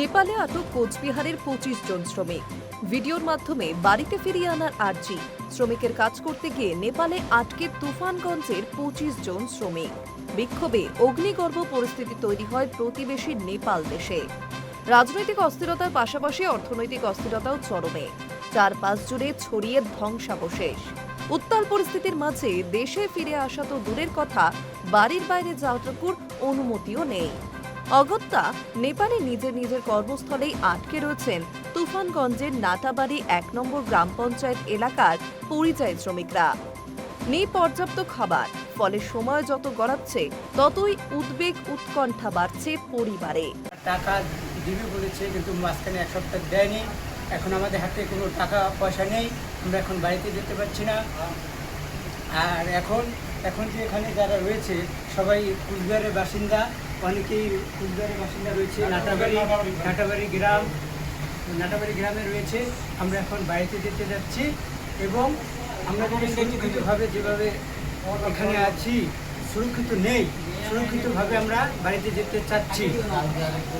নেপালে আটক কোচবিহারের পঁচিশ জন শ্রমিক। ভিডিওর মাধ্যমে বাড়িতে ফিরিয়ে আনার আর্জি। শ্রমিকের কাজ করতে গিয়ে নেপালে আটকে তুফানগঞ্জের পঁচিশ জন শ্রমিক। বিক্ষোভে অগ্নিগর্ভ পরিস্থিতি তৈরি হয় প্রতিবেশী নেপাল দেশে। রাজনৈতিক অস্থিরতার পাশাপাশি অর্থনৈতিক অস্থিরতাও চরমে। চার পাঁচ জুড়ে ছড়িয়ে ধ্বংসাবশেষ। উত্তাল পরিস্থিতির মাঝে দেশে ফিরে আসা তো দূরের কথা, বাড়ির বাইরে যাওয়াটুকুর অনুমতিও নেই। অগত্যা, নেপালে নিজের নিজের কর্মস্থলেই আটকে রয়েছেন তুফানগঞ্জের নাটাবাড়ি এক নম্বর গ্রাম পঞ্চায়েত এলাকার পরিযায়ী শ্রমিকরা। নেই পর্যাপ্ত খাবার, ফলে সময় যত গড়াচ্ছে, ততই উদ্বেগ উৎকণ্ঠা বাড়ছে পরিবারে। টাকা দিবে বলেছে, কিন্তু মাঝখানে এক সপ্তাহ দেয়নি। এখন আমাদের হাতে কোনো টাকা পয়সা নেই, আমরা এখন বাড়িতে যেতে পারছি না। আর এখন এখন যে এখানে যারা রয়েছে, সবাই কুচবিহারের বাসিন্দা। অনেকেই কুচবিহারের বাসিন্দা রয়েছে। নাটাবাড়ি নাটাবাড়ি গ্রাম, নাটাবাড়ি গ্রামে রয়েছে। আমরা এখন বাড়িতে যেতে যাচ্ছি এবং আমরা যদি সুরক্ষিতভাবে যেভাবে এখানে আছি, সুরক্ষিত নেই, সুরক্ষিতভাবে আমরা বাড়িতে যেতে চাচ্ছি।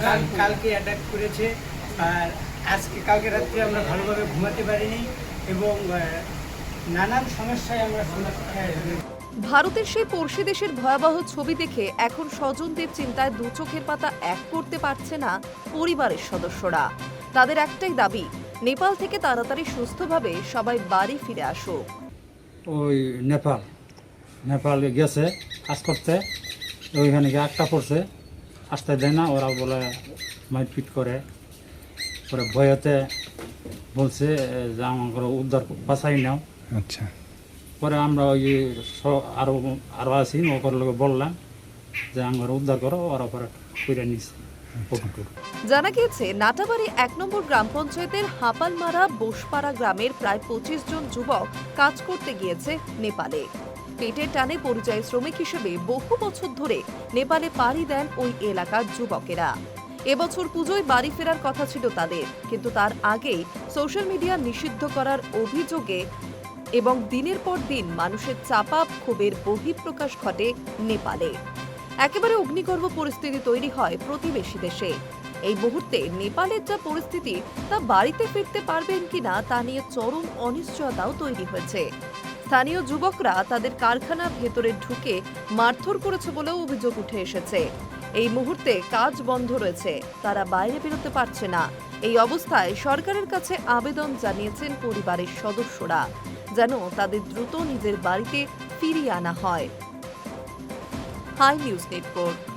কাল- কালকে অ্যাটাক করেছে। আর আজকে, কালকে রাত্রে আমরা ভালোভাবে ঘুমাতে পারিনি এবং নানান সমস্যায় আমরা ভারতের সেই পড়শি দেশের ভয়াবহ ছবি দেখে এখন স্বজনদের চিন্তায় দু চোখের পাতা এক করতে পারছে না পরিবারের সদস্যরা। তাদের একটাই দাবি নেপাল থেকে তাড়াতাড়ি সুস্থভাবে সবাই বাড়ি ফিরে আসুক। ওই নেপাল নেপালে গেছে কাজ করতে ওইখানে গিয়ে আটকা পড়ছে আসতে দেয় না ওরা বলে মারপিট করে। পরে ভয়তে বলছে যে আমার উদ্ধার বাঁচাই নাও। আচ্ছা। পরে আমরা ওই স- আরও আরও আছি ওকর লোক বললাম যে আমার উদ্ধার করো ওরা পরে করে নিছে পটুটু জানা গিয়েছে নাটাবাড়ি এক নম্বর গ্রাম পঞ্চায়েতের হাপালমারা বোসপাড়া গ্রামের প্রায় পঁচিশ জন যুবক কাজ করতে গিয়েছে নেপালে। পেটের টানে পরিযায়ী শ্রমিক হিসেবে বহু বছর ধরে নেপালে পাড়ি দেন ওই এলাকার যুবকেরা। এবছর পুজোয় বাড়ি ফেরার কথা ছিল তাদের কিন্তু তার আগেই সোশ্যাল মিডিয়া নিষিদ্ধ করার অভিযোগে এবং দিনের পর দিন মানুষের চাপা, ক্ষোভের বহিঃপ্রকাশ ঘটে নেপালে। একেবারে অগ্নিগর্ভ পরিস্থিতি তৈরি হয় প্রতিবেশী দেশে। এই মুহূর্তে নেপালের যা পরিস্থিতি, তা বাড়িতে ফিরতে পারবেন কিনা তা নিয়ে চরম অনিশ্চয়তাও তৈরি হয়েছে। স্থানীয় যুবকরা তাদের কারখানার ভেতরে ঢুকে মারধর করেছে বলেও অভিযোগ উঠে এসেছে। এই মুহূর্তে কাজ বন্ধ রয়েছে, তারা বাইরে বেরোতে পারছে না। এই অবস্থায় সরকারের কাছে আবেদন জানিয়েছেন পরিবারের সদস্যরা। যেন তাদের দ্রুত নিজের বাড়িতে ফিরিয়ে আনা হয়। Hi news network.